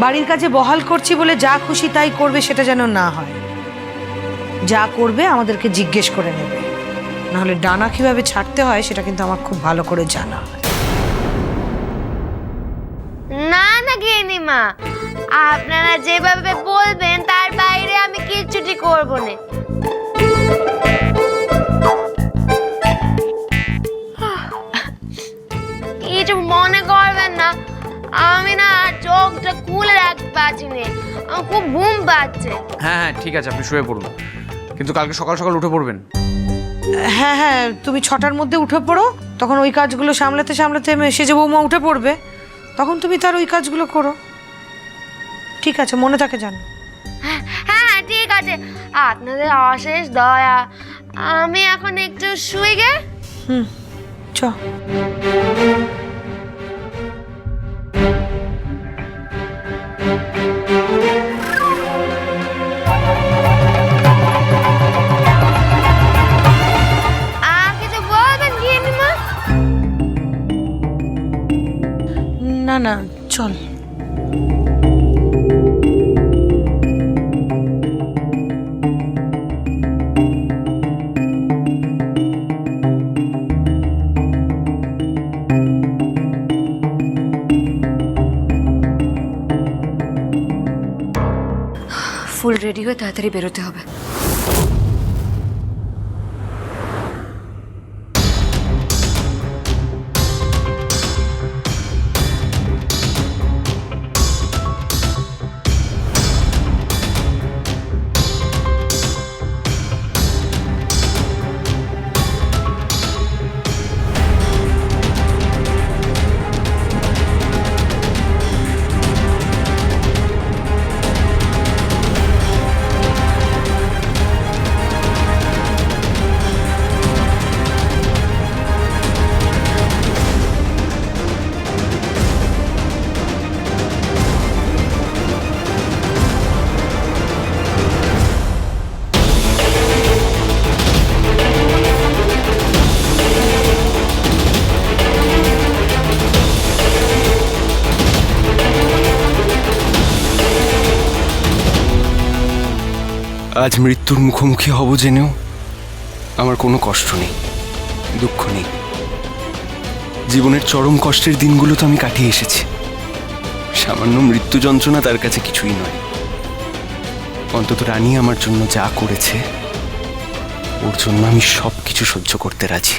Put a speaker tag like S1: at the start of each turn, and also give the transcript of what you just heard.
S1: বাড়ির কাছে বহাল করছি বলে যা খুশি তাই করবে সেটা যেন না হয়। যা করবে আমাদেরকে জিজ্ঞেস করে নেবে। নাহলে ডানা কীভাবে ছাড়তে হয় সেটা কিন্তু আমার খুব ভালো করে জানা
S2: না না গিনিমা আপনারা যেভাবে বলবেন তার রাখতে পারছি না আমার খুব ঘুম পাচ্ছে
S3: হ্যাঁ হ্যাঁ ঠিক আছে আপনি শুয়ে পড়ুন। কিন্তু কালকে সকাল সকাল উঠে পড়বেন।
S1: হ্যাঁ হ্যাঁ তুমি ছটার মধ্যে উঠে পড়ো। তখন ওই কাজগুলো সামলাতে সামলাতে সেজে বৌমা উঠে পড়বে। তখন তুমি তার ওই কাজগুলো করো। ঠিক আছে মনে থাকে জানো
S2: হ্যাঁ হ্যাঁ ঠিক আছে। আপনাদের অশেষ দয়া। আমি এখন একটু শুয়ে গে।
S1: হুম চ। না না চল।
S4: ফুল রেডি হয়ে তাড়াতাড়ি বেরোতে হবে।
S5: আজ মৃত্যুর মুখোমুখি হব জেনেও আমার কোনো কষ্ট নেই, দুঃখ নেই। জীবনের চরম কষ্টের দিনগুলো তো আমি কাটিয়ে এসেছি। সামান্য মৃত্যু যন্ত্রণা তার কাছে কিছুই নয়। অন্তত রানী আমার জন্য যা করেছে, ওর জন্য আমি সব কিছু সহ্য করতে রাজি।